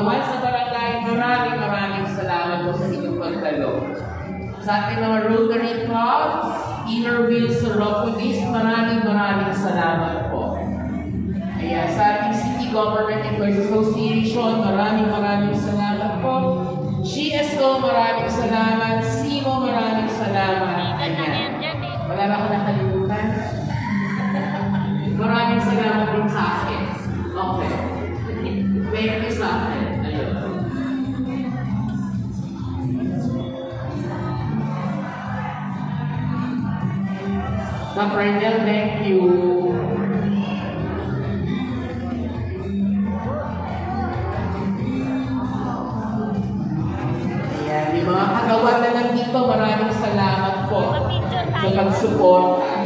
kawan sa barangay, maraming maraming salamat po sa inyong pagdalo. Sa ating mga Rotary Club, Inner Wheels Soropolis, maraming maraming salamat po. Ayan, sa ating City Government Employees Association, maraming maraming salamat po. GSO, maraming salamat. SIMO, maraming salamat. Ayan. Wala ba ako nakalimutan? maraming salamat din sa akin. Okay. Sa Pernell, thank you. Ayan, yung mga kagawa na nandito, maraming salamat po sa pag-support.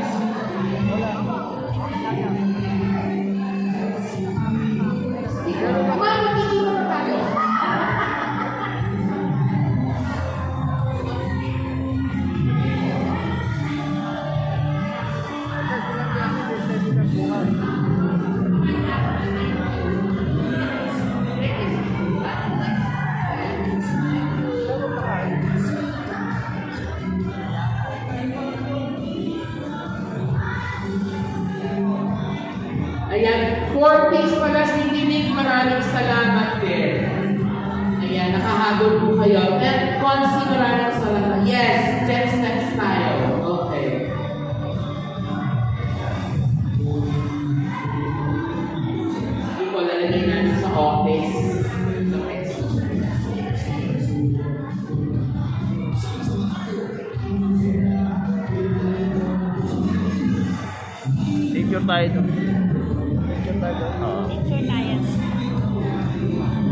Ayan, four days pala si Dinig, maraming salamat din. Ayan, nakahabol po kayo. And Consi, maraming salamat. Yes, Jets next tayo. Okay. Hindi ko lalagay natin sa office. Picture tayo doon. Picture tayo. Picture tayo.